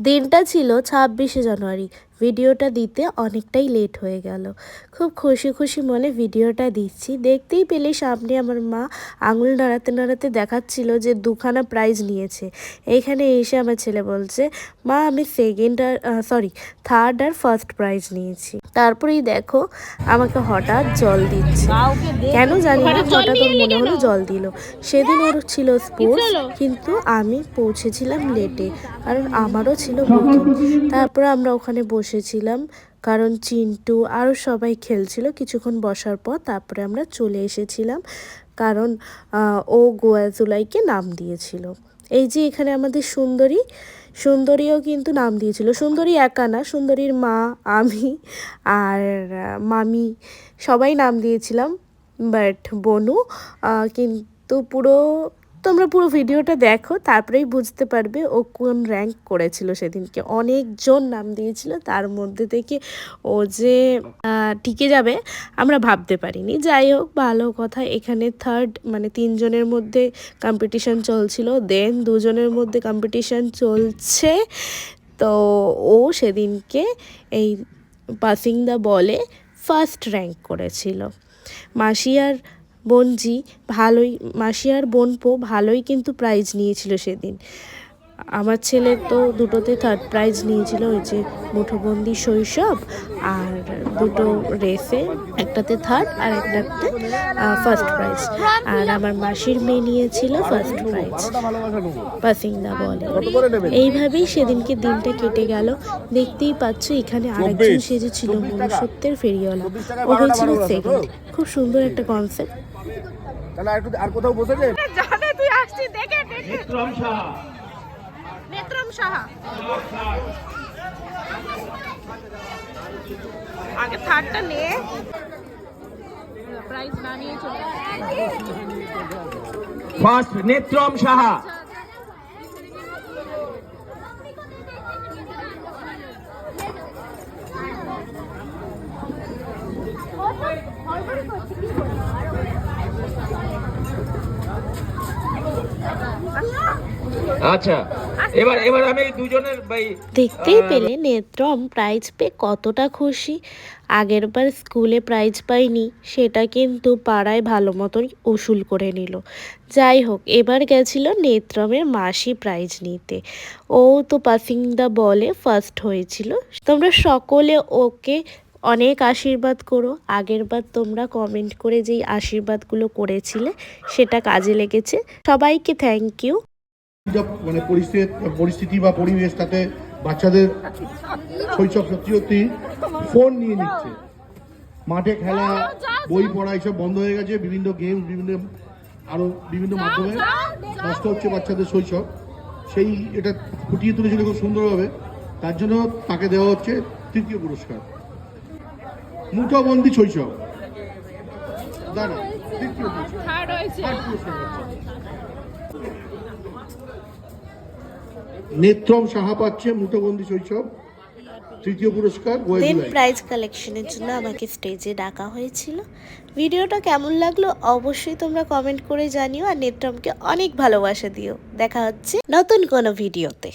দিনটা ছিল ছাব্বিশে জানুয়ারি। ভিডিওটা দিতে অনেকটাই লেট হয়ে গেল। খুব খুশি খুশি মনে ভিডিওটা দিচ্ছি। দেখতেই পেলে সামনে আমার মা আঙুল নাড়াতে নাড়াতে দেখাচ্ছিল যে দুখানা প্রাইজ নিয়েছে। এইখানে এসে আমার ছেলে বলছে মা আমি সেকেন্ড আর সরি থার্ড আর ফার্স্ট প্রাইজ নিয়েছি। তারপরেই দেখো আমাকে হঠাৎ জল দিচ্ছে। কেন জানি না হঠাৎ ওর মনে হলো জল দিল। সেদিন ওর ছিল স্পোর্টস কিন্তু আমি পৌঁছেছিলাম লেটে কারণ আমারও ছিল তারপর আমরা ওখানে বসেছিলাম, কারণ চিন্টু আরও সবাই খেলছিল কিছুক্ষণ বসার পর তারপরে আমরা চলে এসেছিলাম, কারণ ও গোয়াজুলাইকে নাম দিয়েছিল। এই যে এখানে আমাদের সুন্দরী, সুন্দরীও কিন্তু নাম দিয়েছিল। সুন্দরী একা না, সুন্দরীর মা, আমি আর মামি সবাই নাম দিয়েছিলাম, বাট বনু কিন্তু পুরো তোমরা পুরো ভিডিওটা দেখো, তারপরেই বুঝতে পারবে ও কোন র্যাঙ্ক করেছিল সেদিনকে। অনেকজন নাম দিয়েছিল, তার মধ্যে থেকে ও যে টিকে যাবে, আমরা ভাবতে পারিনি। যাই হোক, ভালো কথা, এখানে থার্ড মানে তিনজনের মধ্যে কম্পিটিশান চলছিল দেন দুজনের মধ্যে কম্পিটিশান চলছে। তো ও সেদিনকে এই পাসিং দ্য বলে ফার্স্ট র্যাঙ্ক করেছিল। মাসি আর বোনজি ভালোই মাসিয়ার বোনপো ভালোই কিন্তু প্রাইজ নিয়েছিল সেদিন। আমার ছেলে তো দুটোতে থার্ড প্রাইজ নিয়েছিল ওই যে মুঠোবন্দি শৈশব আর দুটো রেসে একটাতে থার্ড আর একটাতে ফার্স্ট প্রাইজ আর আমার মাসির মেয়ে নিয়েছিল ফার্স্ট প্রাইজ পাসিং দা বলে এইভাবেই সেদিনকে দিনটা কেটে গেল। দেখতেই পাচ্ছ এখানে আরেকজন সেজেছিল মনুষ্যত্বের ফেরিওয়ালা। ও হয়েছিল সেকেন্ড খুব সুন্দর একটা কনসেপ্ট তাহলে আর কোথাও বসেছে? জানে তুই আসছিস দেখে দেখে। নেত্রম সাহা। আগে থার্ডটা নে। প্রাইজ না নিয়ে চলে ফার্স্ট নেত্রম সাহা। আচ্ছা এবার এবার আমি দুজনের ভাই দেখতেই পেলে নেত্রম প্রাইজ পেয়ে কতটা খুশি। আগেরবার স্কুলে প্রাইজ পাইনি সেটা কিন্তু পাড়ায় ভালো মতন উসুল করে নিল। যাই হোক এবার গেছিল নেত্রমের মাসি প্রাইজ নিতে। ও তো পাসিং দা বলে ফার্স্ট হয়েছিল। তোমরা সকলে ওকে অনেক আশীর্বাদ করো। আগেরবার তোমরা কমেন্ট করে যেই আশীর্বাদগুলো করেছিলে সেটা কাজে লেগেছে। সবাইকে থ্যাংক ইউ মানে পরিস্থিতি পরিস্থিতি বা পরিবেশ তাতে বাচ্চাদের শৈশব সত্যি সত্যি ফোন নিয়ে নিচ্ছে। মাঠে খেলা বই পড়া এইসব বন্ধ হয়ে গেছে বিভিন্ন গেম বিভিন্ন আরও বিভিন্ন মাধ্যমে নষ্ট হচ্ছে বাচ্চাদের শৈশব। সেই এটা ফুটিয়ে তুলেছিল খুব সুন্দরভাবে। তার জন্য তাকে দেওয়া হচ্ছে তৃতীয় পুরস্কার। মুঠোবন্দি শৈশব। দাঁড়া তৃতীয় পুরস্কার থার্ড হয়েছে Third পুরস্কার হচ্ছে। নেত্রম সাহা পাচ্ছে মুঠোবন্দি শৈশব। তৃতীয় পুরস্কার দেন প্রাইজ কালেকশনের জন্য আমাকে স্টেজে ডাকা হয়েছিল। ভিডিওটা কেমন লাগল অবশ্যই তোমরা কমেন্ট করে জানিও। আর নেত্রমকে অনেক ভালোবাসা দিও। দেখা হচ্ছে নতুন কোনো ভিডিওতে।